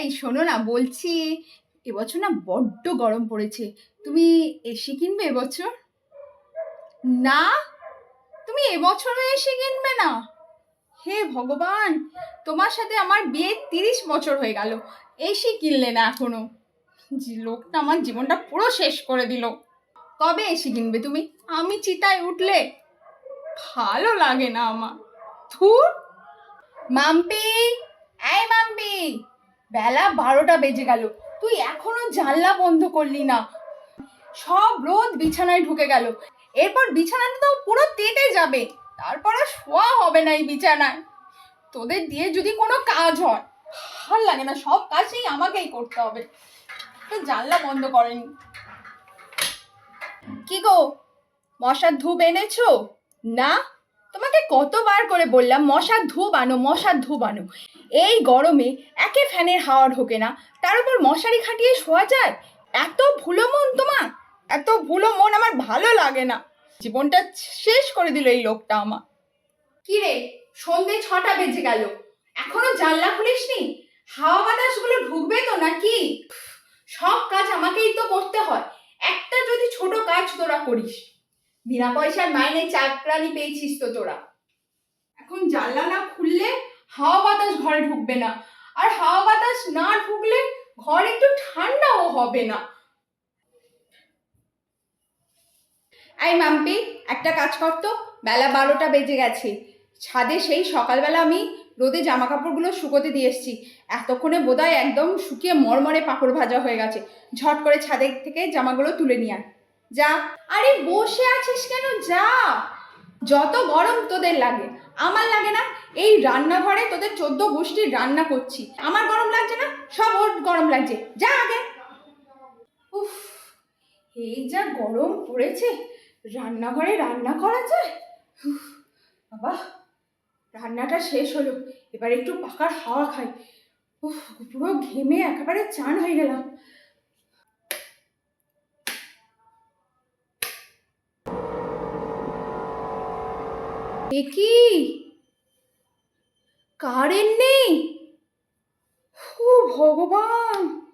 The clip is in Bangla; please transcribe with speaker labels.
Speaker 1: এই শোনো না, বলছি এবছর না বড্ড গরম পড়েছে। তুমি এসি কিনবে এবছর? না, তুমি এবছরও এসি কিনবে না? হে ভগবান, তোমার সাথে আমার বিয়ে তিরিশ বছর হয়ে গেল, এসি কিনলে না এখনও। লোকটা আমার জীবনটা পুরো শেষ করে দিল। কবে এসি কিনবে তুমি? আমি চিতায় উঠলে ভালো লাগে না আমার। থুর মাম্পি! এই মাম্পি! বেলা বারোটা বেজে গেল। তুই এখনও জানলা বন্ধ করলি না। সব রোদ বিছানায় ঢুকে গেল। এরপর বিছানাটা তো পুরো তেতে যাবে। তারপর আর শোয়া হবে না এই বিছানায়। তোদের দিয়ে যদি কোনো কাজ হয়, ভালো লাগে না, সব কাজই আমাকেই করতে হবে। তো জানলা বন্ধ করেনি। কি গো, মশার ধূপ এনেছো? না? তোমাকে কতবার করে বললাম মশার ধূপ আনো মশার ধূপ আনো এই গরমে একে ফ্যানের হাওয়া ঢোকে না, তার উপর মশারি খাটিয়ে শোয়া যায়? এত ভুলো মন তোমার, এত ভুলো মন আমার ভালো লাগে না। জীবনটা শেষ করে দিল এই লোকটা আমার। কি রে, সন্ধে ছটা বেজে গেল, এখনও জানলা খুলিসনি? হাওয়া বাতাসগুলো ঢুকবে তো নাকি? সব কাজ আমাকেই তো করতে হয়, একটা যদি ছোট কাজ তোরা করিস। বিনা পয়সার মাইনে চাকরানি পেয়েছিস তো তোরা। এখন জানলা না খুললে হাওয়া বাতাস ঘরে ঢুকবে না। আর হাওয়া বাতাস না ঢুকলে ঘর একটু ঠান্ডাও হবে না। এই মাম্পি, একটা কাজ করতো বেলা বারোটা বেজে গেছে। ছাদে সেই সকালবেলা আমি রোদে জামা কাপড়গুলো শুকোতে দিয়ে এসেছি। এতক্ষণে বোধহয় একদম শুকিয়ে মরমরে পাঁপড় ভাজা হয়ে গেছে। ঝট করে ছাদের থেকে জামাগুলো তুলে নিয়ে আয়। যা। আরে বসে আছিস কেন? যা। যত গরম তোদের লাগে। আমার লাগে না, এই রান্নাঘরে তোদের চোদ্দ গোষ্ঠীর রান্না করছি। আমার গরম লাগছে না? সব ওর গরম লাগছে। যা আগে। উফ, এই যা গরম পড়েছে। রান্নাঘরে রান্না করা যায়? বাবা, রান্নাটা শেষ হলো। এবার একটু পাকার হাওয়া খাই। উফ, পুরো ঘেমে একেবারে চান হয়ে গেলাম। এ কি? কারেন্ট নেই? ও ভগবান!